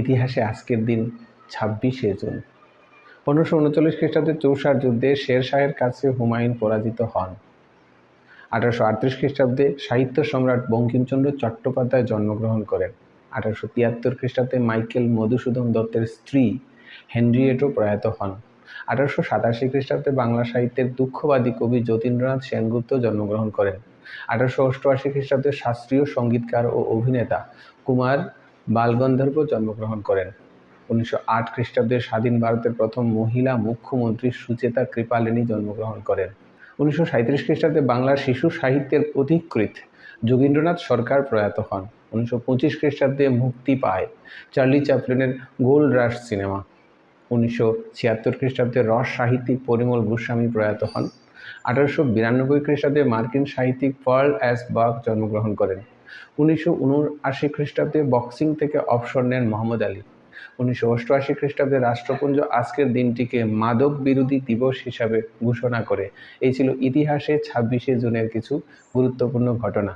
ইতিহাসে আজকের দিন ছাব্বিশে জুন। পনেরোশো উনচল্লিশ খ্রিস্টাব্দে চৌসার যুদ্ধে শের শাহের কাছে হুমায়ুন পরাজিত হন। আঠারোশো আটত্রিশ খ্রিস্টাব্দে সাহিত্য সম্রাট বঙ্কিমচন্দ্র চট্টোপাধ্যায় জন্মগ্রহণ করেন। আঠারোশো তিয়াত্তর খ্রিস্টাব্দে মাইকেল মধুসূদন দত্তের স্ত্রী হেনরিয়েটও প্রয়াত হন। আঠারোশো সাতাশি খ্রিস্টাব্দে বাংলা সাহিত্যের দুঃখবাদী কবি যতীন্দ্রনাথ সেনগুপ্ত জন্মগ্রহণ করেন। আঠারোশো অষ্টআশি খ্রিস্টাব্দে শাস্ত্রীয় সঙ্গীতকার ও অভিনেতা কুমার বালগন্ধর্ব জন্মগ্রহণ করেন। উনিশশো আট খ্রিস্টাব্দে স্বাধীন ভারতের প্রথম মহিলা মুখ্যমন্ত্রী সুচেতা কৃপালিনী জন্মগ্রহণ করেন। উনিশশো সাঁত্রিশ খ্রিস্টাব্দে বাংলার শিশু সাহিত্যের পথিকৃৎ যোগীন্দ্রনাথ সরকার প্রয়াত হন। উনিশশো পঁচিশ খ্রিস্টাব্দে মুক্তি পায় চার্লি চ্যাপলিনের গোল রাশ সিনেমা। উনিশশো ছিয়াত্তর খ্রিস্টাব্দে রস সাহিত্যিক পরিমল গোস্বামী প্রয়াত হন। আঠারোশো বিরানব্বই খ্রিস্টাব্দে মার্কিন সাহিত্যিক পার্ল অ্যাস বাক জন্মগ্রহণ করেন। উনিশশো উনআশি খ্রিস্টাব্দে বক্সিং থেকে অবসর নেন মোহাম্মদ আলী। উনিশশো অষ্টআশি খ্রিস্টাব্দে রাষ্ট্রপুঞ্জ আজকের দিনটিকে মাদক বিরোধী দিবস হিসাবে ঘোষণা করে। এই ছিল ইতিহাসে ছাব্বিশে জুনের কিছু গুরুত্বপূর্ণ ঘটনা।